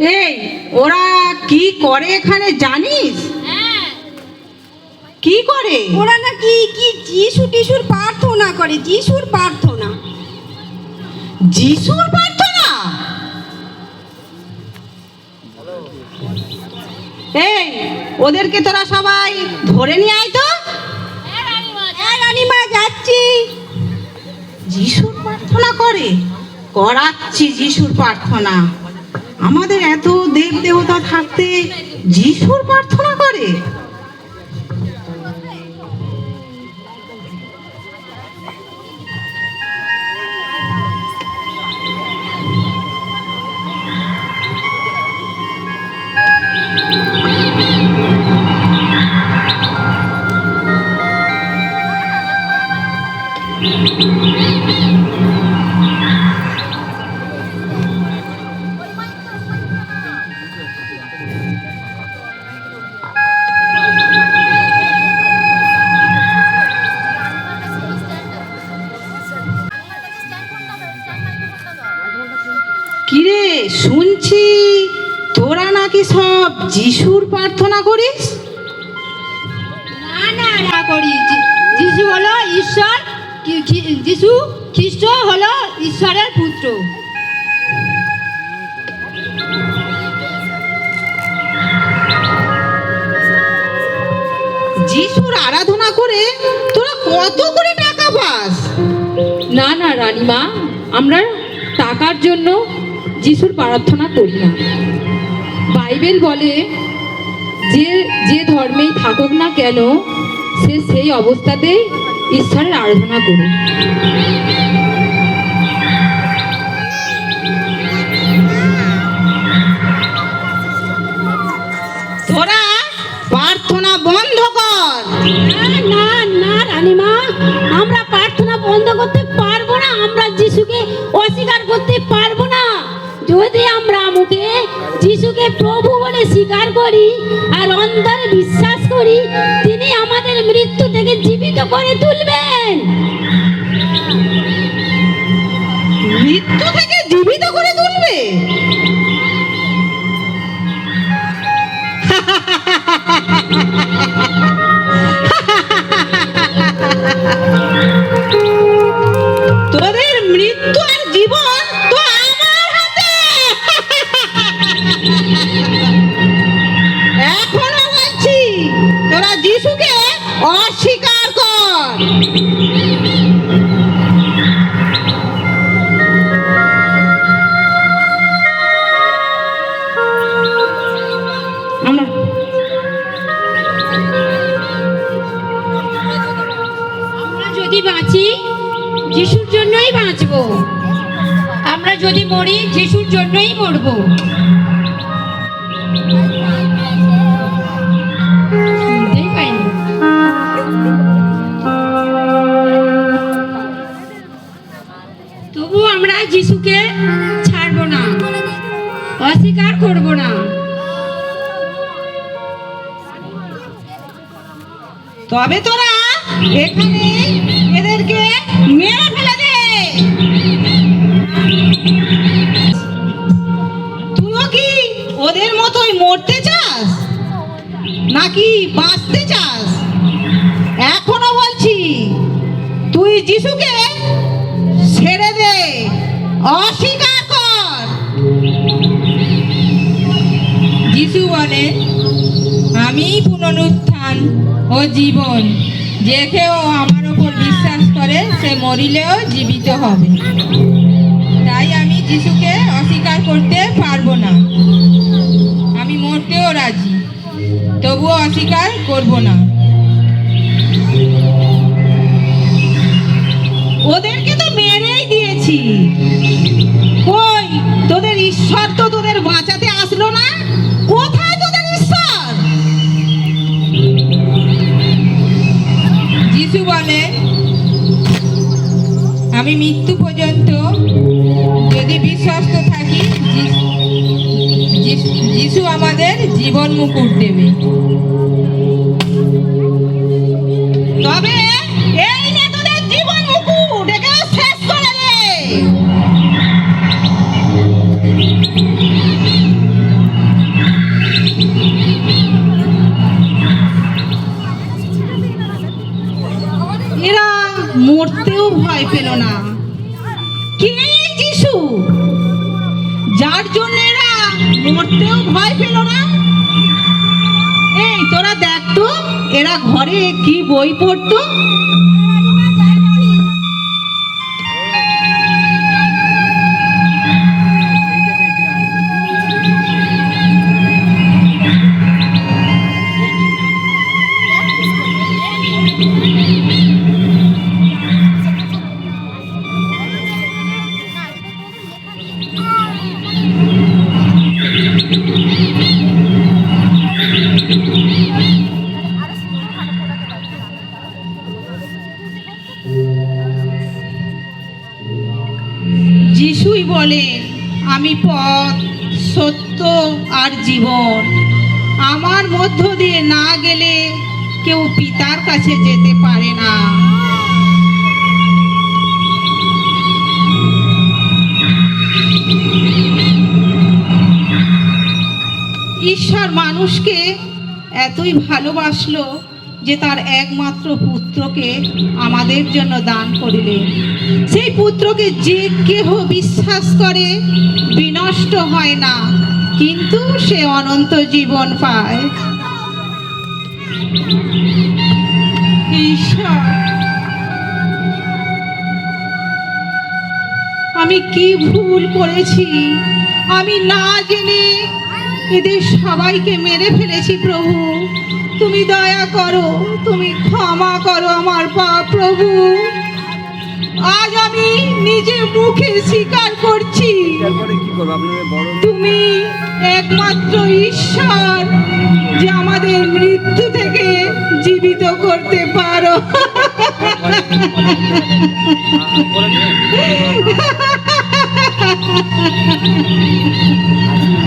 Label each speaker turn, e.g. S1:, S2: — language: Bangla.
S1: এই ওরা কি করে এখানে জানিস?
S2: হ্যাঁ।
S1: কি করে?
S3: ওরা নাকি কি যিশু টিশুর প্রার্থনা করে যিশুর প্রার্থনা।
S1: যিশুর প্রার্থনা? এই ওদেরকে তোরা সবাই ধরে নিয়ে আয় তো।
S2: হ্যাঁ
S3: হ্যাঁ রানীমা যাচ্ছি।
S1: যিশুর প্রার্থনা করে? করাচ্ছি যিশুর প্রার্থনা। আমাদের এত দেব দেবতা থাকতে যিশুর প্রার্থনা করে কিরে? তোরা নাকি সব যিশুর প্রার্থনা করিস?
S3: না না না করি। যিশু হলো ঈশ্বর যিশু খ্রিস্ট হলো ঈশ্বরের পুত্র।
S1: যিশুর আরাধনা করে তোরা কত করে টাকা পাস?
S4: না না রানীমা আমরা টাকার জন্য যিশুর প্রার্থনা করি না। বাইবেল বলে যে যে ধর্মেই থাকুক না কেন সে সেই অবস্থাতেই ঈশ্বরের আরাধনা করুক।
S1: তোরা প্রার্থনা বন্ধ কর।
S3: না না না রানীমা আমরা প্রার্থনা বন্ধ করতে বিশ্বাস করি তিনি আমাদের মৃত্যু থেকে জীবিত করে তুলবেন।
S1: মৃত্যু থেকে জীবিত করে তুলবে? আমরা
S3: যদি বাঁচি, যিশুর জন্যই বাঁচবো। আমরা যদি মরি, যিশুর জন্যই মরবো। তবু আমরা যিশুকে ছাড়বো না, অস্বীকার করব না।
S1: তবে তোরা এখানে এদেরকে মেরে ফেলে দে। তুইও কি ওদের মতোই মরতে চাস? নাকি বাঁচতে চাস? এখনও বলছি, তুই যিশুকে ছেড়ে দে, অস্বীকার কর।
S5: যিশু বলে, আমি পুনরুত্থান ও জীবন। যে কেউ আমার ওপর বিশ্বাস করে, সে মরিলেও জীবিত হবে। তাই আমি যিশুকে অস্বীকার করতে পারব না। আমি মরতেও রাজি, তবুও অস্বীকার করব না।
S1: ওদেরকে তো মেরেই দিয়েছি। কই, তোদের ঈশ্বর তো তোদের বাঁচাতে আসলো না?
S5: আমি মৃত্যু পর্যন্ত যদি বিশ্বস্ত থাকি যিশু আমাদের জীবন মুকুট দেবে।
S1: তবে এরা মরতেও ভয় পেল না। কে যিশু? যার জন্য এরা মরতেও ভয় পেল না? এই, তোরা দেখ তো, এরা ঘরে কি বই পড়তো? Thank you. যিশুই বলেন আমি পথ, সত্য আর জীবন। আমার মধ্য দিয়ে না গেলে কেউ পিতার কাছে যেতে পারে না। ঈশ্বর মানুষকে এতই ভালোবাসলো যে তার একমাত্র পুত্রকে আমাদের জন্য দান করিলেন সেই পুত্রকে যে কেহ বিশ্বাস করে, বিনষ্ট হয় না, কিন্তু সে অনন্ত জীবন পায়। আমি কি ভুল করেছি? আমি না জেনে এদের সবাইকে মেরে ফেলেছি প্রভু। তুমি দয়া করো তুমি ক্ষমা করো আমার পা প্রভু। আজ আমি নিজে মুখে স্বীকার করছি তুমি একমাত্র ঈশ্বর যে আমাদের মৃত্যু থেকে জীবিত করতে পারো।